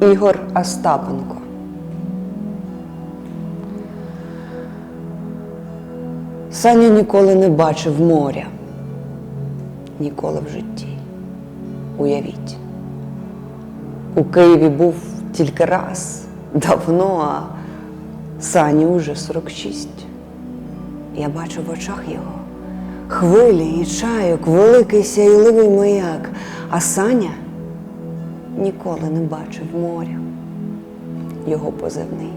Ігор Остапенко. Саня ніколи не бачив моря. Ніколи в житті. Уявіть. У Києві був тільки раз, давно, а Сані уже 46. Я бачу в очах його хвилі і чайок, великий сяйливий маяк, а Саня ніколи не бачив моря. Його позивний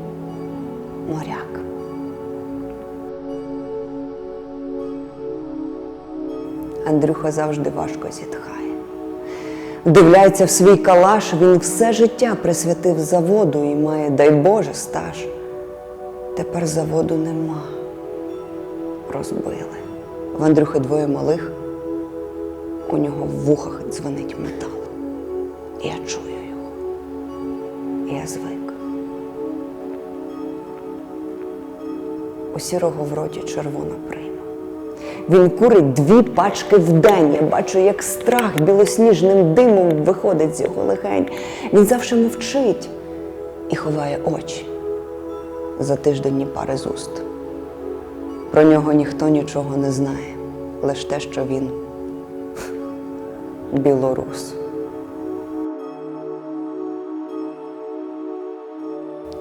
моряк. Андрюха завжди важко зітхає. Вдивляється в свій калаш, він все життя присвятив заводу і має, дай Боже, стаж. Тепер заводу нема. Розбили. В Андрюхи двоє малих. У нього в вухах дзвонить метал. Я чую його. Я звик. У сірого в роті червона прийма. Він курить дві пачки в день. Я бачу, як страх білосніжним димом виходить з його легень. Він завжди мовчить і ховає очі. За тиждень пари з уст. Про нього ніхто нічого не знає, лише те, що він білорус.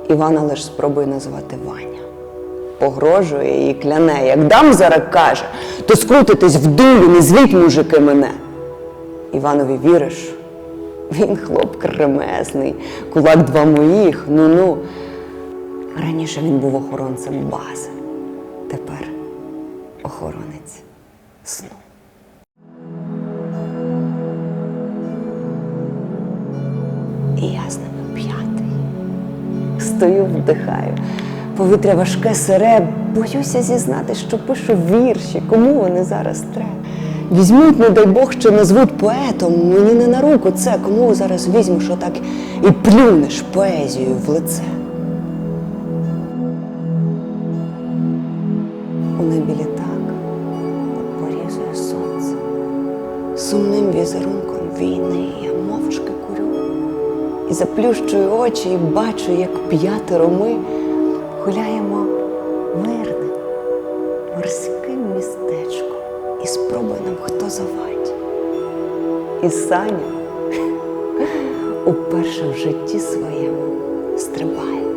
Івана лиш спробує назвати Ваня. Погрожує і кляне, як дам зараз каже, то скрутитесь в дулю, не звіть мужики мене. Іванові віриш? Він хлоп кремезний, кулак два моїх, ну-ну. Раніше він був охоронцем бази, тепер охоронець сну. Стою, вдихаю. Повітря важке, сире, боюся зізнати, що пишу вірші, кому вони зараз треба. Візьмуть, не дай Бог, що назвуть поетом, мені не на руку це, кому зараз візьмеш отак і плюнеш поезію в лице. У небі літак порізує сонце. Сумним візерунком війни я мовчки. І заплющую очі і бачу, як п'ятеро ми гуляємо мирним, морським містечком і спробує нам хто завадь. І Саня уперше в житті своєму стрибає.